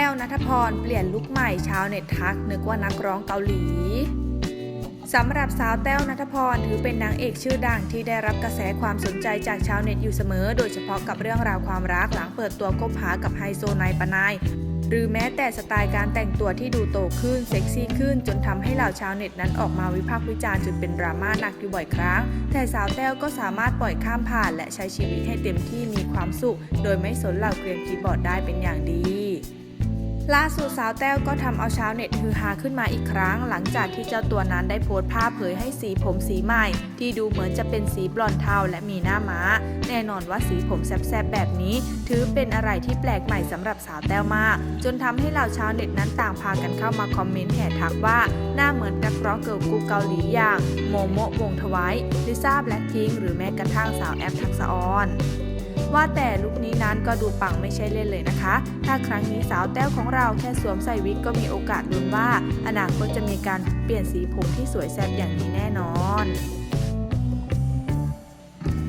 ต้วนัทพรเปลี่ยนลุคใหม่ชาวเน็ตทักนึกว่านักร้องเกาหลีสำหรับสาวแต้วนัทพรถือเป็นนางเอกชื่อดังที่ได้รับกระแสความสนใจจากชาวเน็ตอยู่เสมอ โดยเฉพาะกับเรื่องราวความรักหลังเปิดตัวคบหากับไฮโซนายปนายหรือแม้แต่สไตล์การแต่งตัวที่ดูโตขึ้นเซ็กซี่ขึ้น จนทำให้เหล่าชาวเน็ตนั้นออกมาวิพากษ์วิจารณ์จนเป็นดราม่าหนักอยู่บ่อยครั้ง แต่สาวแต้วก็สามารถปล่อยข้ามผ่านและใช้ชีวิตให้เต็มที่มีความสุข โดยไม่สนเหล่าเกรียนคีย์บอร์ดได้เป็นอย่างดี ล่าสุดสาวแต้วก็ทำเอาชาวเน็ตฮือฮาขึ้นมาอีกครั้ง หลังจากที่เจ้าตัวนั้นได้โพสต์ภาพเผยให้สีผมสีใหม่ ที่ดูเหมือนจะเป็นสีบลอนเทาและมีหน้าม้า แน่นอนว่าสีผมแซบๆแบบนี้ ถือเป็นอะไรที่แปลกใหม่สำหรับสาวแต้วมาก จนทำให้เหล่าชาวเน็ตนั้นต่างพากันเข้ามาคอมเมนต์แห่ทักว่า หน้าเหมือนนักร้องเกิร์ลกรุ๊ปเกาหลีอย่างโมโมะวงทวายลิซ่าแบล็คพิงหรือแม้กระทั่งสาวแอปทักษะออน ว่าแต่ลุคนี้นั้นก็ดูปังไม่ใช่เล่นเลยนะคะ ถ้าครั้งนี้สาวแต้วของเราแค่สวมใส่วิกก็มีโอกาสลุ้นว่า อนาคตจะมีการเปลี่ยนสีผมที่สวยแซ่บอย่างนี้แน่นอน